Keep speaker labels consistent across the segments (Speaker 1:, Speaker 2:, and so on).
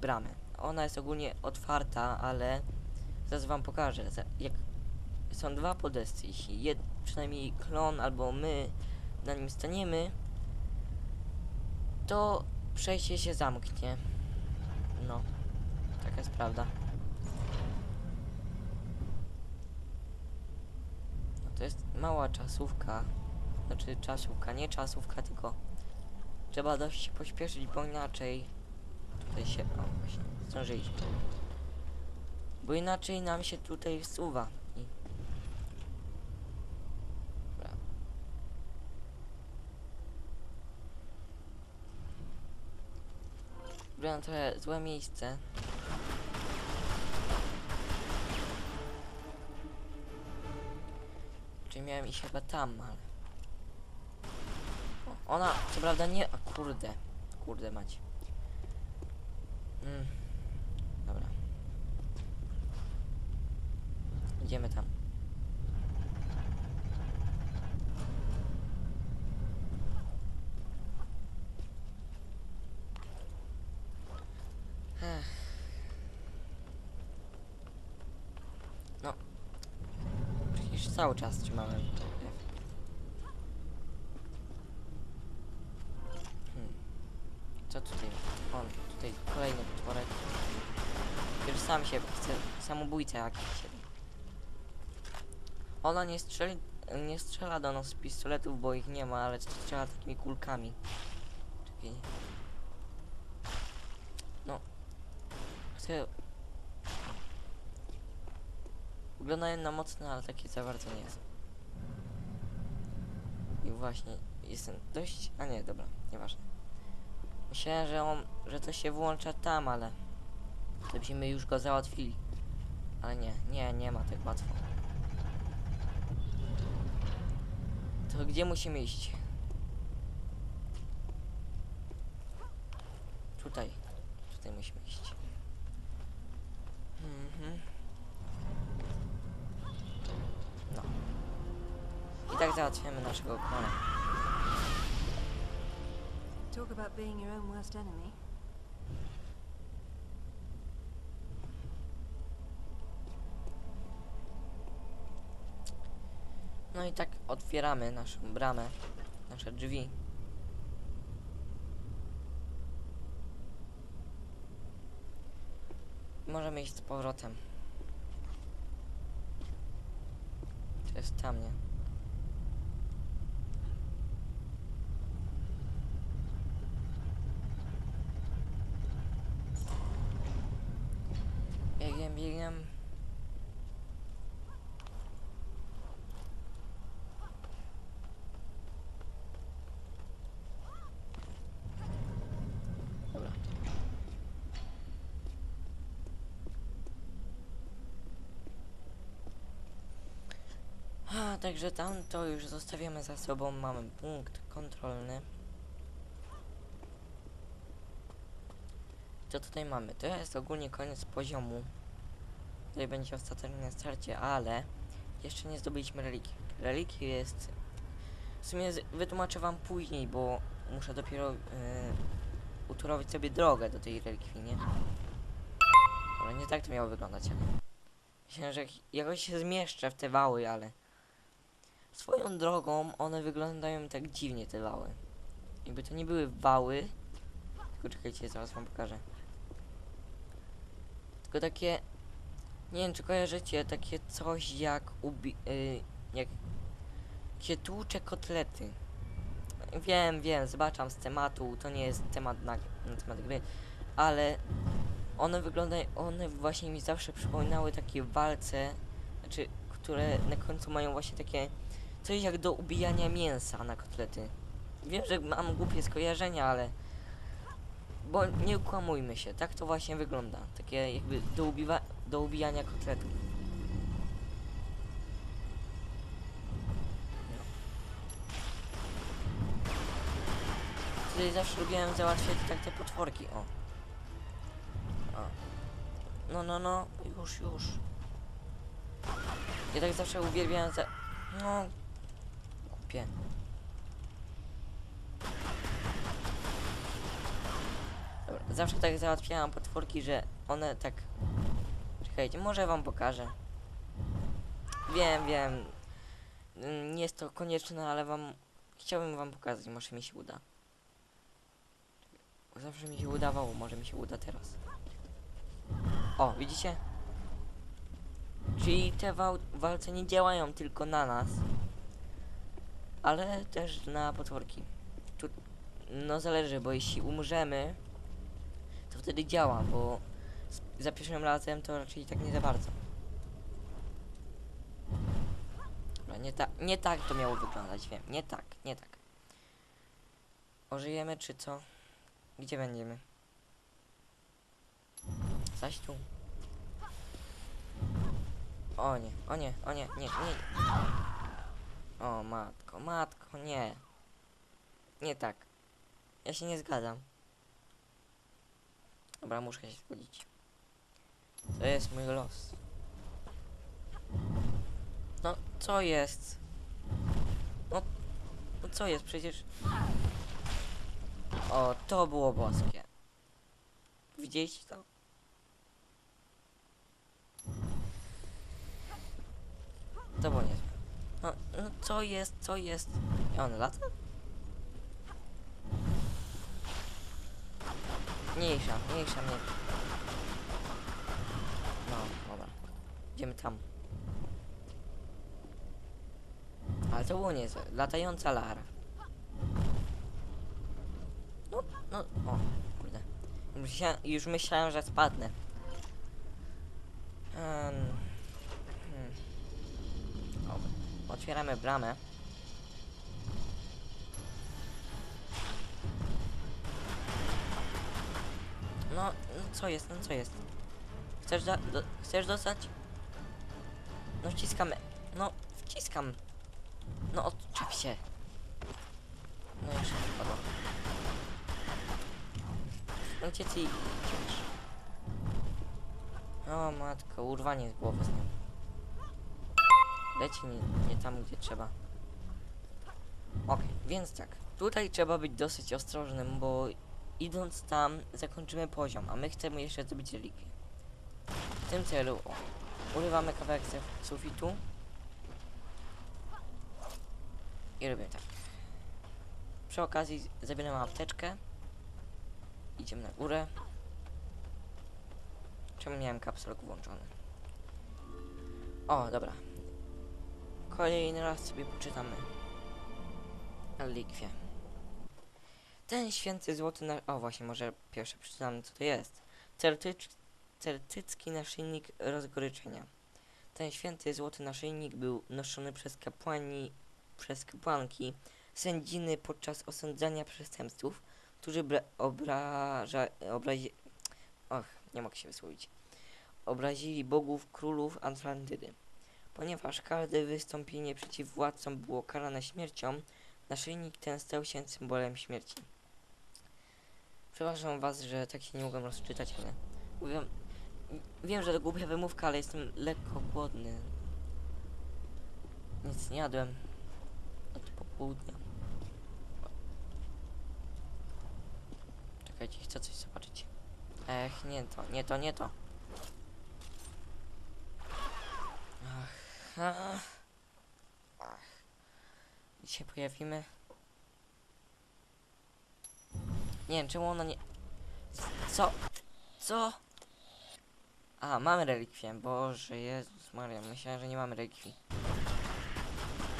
Speaker 1: bramę. Ona jest ogólnie otwarta, ale zaraz wam pokażę. Jak są dwa podesty, jeśli jed, przynajmniej klon albo my na nim staniemy, to przejście się zamknie. No, taka jest prawda. No to jest mała czasówka. Znaczy czasówka, nie czasówka, tylko trzeba dość się pośpieszyć, bo inaczej tutaj się, o właśnie, zdążyliśmy. Bo inaczej nam się tutaj wsuwa. I... Dobra. Wybrałem trochę złe miejsce. Czyli miałem iść chyba tam, ale... O, ona, co prawda nie... A kurde. Kurde mać. Dobra. Idziemy tam. No. Cały czas trzymałem. F. Hmm. Co tutaj? On, tutaj kolejny potworek. Już sam się chce, samobójca jakiś. Ona nie strzeli, nie strzela do nas z pistoletów, bo ich nie ma, ale strzela takimi kulkami. Czekaj. No. Chcę... Wyglądają na mocne, ale takie za bardzo nie są. I właśnie, jestem dość... A nie, dobra, nieważne. Myślałem, że on, że to się włącza tam, ale... To byśmy już go załatwili. Ale nie, nie, nie ma tak łatwo. To gdzie musimy iść? Tutaj. Tutaj musimy iść. Mhm. No. I tak załatwiamy naszego klona.
Speaker 2: Talk about being your own worst enemy.
Speaker 1: No i tak otwieramy naszą bramę, nasze drzwi. Możemy iść z powrotem. To jest tam, nie? Biegiem, biegiem. Dobra. A, także tam to już zostawiamy za sobą. Mamy punkt kontrolny. Co tutaj mamy? To jest ogólnie koniec poziomu. Tutaj będzie ostateczne starcie, ale jeszcze nie zdobyliśmy relikii. Relikii jest... W sumie wytłumaczę wam później, bo muszę dopiero... Yy, sobie drogę do tej relikwii, nie? Ale nie tak to miało wyglądać. Myślałem, że jak- jakoś się zmieszczę w te wały, ale... Swoją drogą one wyglądają tak dziwnie, te wały. Jakby to nie były wały, tylko czekajcie, zaraz wam pokażę. Tylko takie... Nie wiem, czy kojarzycie takie coś jak ubi... Y, jak... się tłucze kotlety. Wiem, wiem, zobaczam z tematu, to nie jest temat na, na temat gry, ale one wyglądają, one właśnie mi zawsze przypominały takie walce, znaczy, które na końcu mają właśnie takie coś jak do ubijania mięsa na kotlety. Wiem, że mam głupie skojarzenia, ale bo nie ukłamujmy się, tak to właśnie wygląda. Takie jakby do, ubiwa, do ubijania kotletów. Tutaj zawsze lubiłem załatwiać tak te potworki, o. o. No, no, no, już, już. Ja tak zawsze uwielbiałem za... No... Dobra, zawsze tak załatwiałam potworki, że one tak... Czekajcie, może wam pokażę. Wiem, wiem. Mm, Nie jest to konieczne, ale wam... Chciałbym wam pokazać, może mi się uda. Zawsze mi się udawało, może mi się uda teraz. O, widzicie? Czyli te wal walce nie działają tylko na nas, ale też na potworki. Tu, no zależy, bo jeśli umrzemy, to wtedy działa, bo za pierwszym razem to raczej tak nie za bardzo. Dobra, nie, ta, nie tak to miało wyglądać, wiem. Nie tak, nie tak. Ożyjemy czy co? Gdzie będziemy? Zaś tu. O nie, o nie, o nie, nie, nie. O matko, matko, nie. Nie tak. Ja się nie zgadzam. Dobra, muszę się zgodzić. To jest mój los. No, co jest? No, no co jest? Przecież... O, to było boskie. Widzieliście to? To było niezłe. Co jest, co jest? I on lata? Mniejsza, mniejsza, mnie. No, dobra. Idziemy tam. Ale to było niezłe. Latająca lara. No, no, o, kurde. Myśla, już myślałem, że spadnę. Um, hmm. o, otwieramy bramę. No, no co jest, no co jest? Chcesz, do, chcesz dostać? No wciskamy. No, wciskam. No odczep się. No jeszcze gdzie ty idziesz? O matko, urwanie z głowy z nią. Leci nie, nie tam, gdzie trzeba. Okej, więc tak. Tutaj trzeba być dosyć ostrożnym, bo idąc tam zakończymy poziom, a my chcemy jeszcze zrobić relikwię. W tym celu o, urywamy kawałek sufitu i robimy tak. Przy okazji zabieramy apteczkę. Idziemy na górę. Czemu miałem kapsulok włączony? O, dobra. Kolejny raz sobie poczytamy. Relikwie. Ten święty złoty na... O, właśnie, może pierwsze przeczytamy, co to jest. Celtycz... Celtycki naszyjnik rozgoryczenia. Ten święty złoty naszyjnik był noszony przez kapłani... przez kapłanki sędziny podczas osądzania przestępców, którzy bra... obraża... obrazi... Och, nie mogę się wysłowić. Obrazili bogów, królów Atlantydy. Ponieważ każde wystąpienie przeciw władcom było karane śmiercią, naszyjnik ten stał się symbolem śmierci. Przepraszam was, że tak się nie mogłem rozczytać, ale wiem, wiem, że to głupia wymówka, ale jestem lekko głodny. Nic nie jadłem od popołudnia. Czekajcie, chcę coś zobaczyć. Ech, nie to, nie to, nie to. Się pojawimy? Nie wiem, czemu ona nie... Co? Co? A, mamy relikwię. Boże, Jezus Maria, myślałem, że nie mamy relikwii.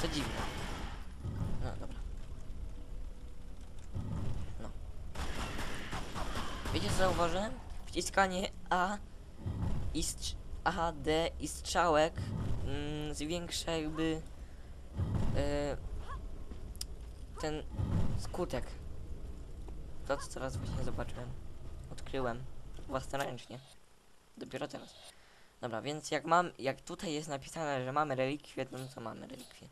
Speaker 1: To dziwne. No, dobra. No. Wiecie co zauważyłem? Wciskanie A i A, D i strzałek zwiększa jakby e, ten skutek. To co teraz właśnie zobaczyłem. Odkryłem własnoręcznie. Dopiero teraz. Dobra, więc jak mam, jak tutaj jest napisane, że mamy relikwię, no to mamy relikwię.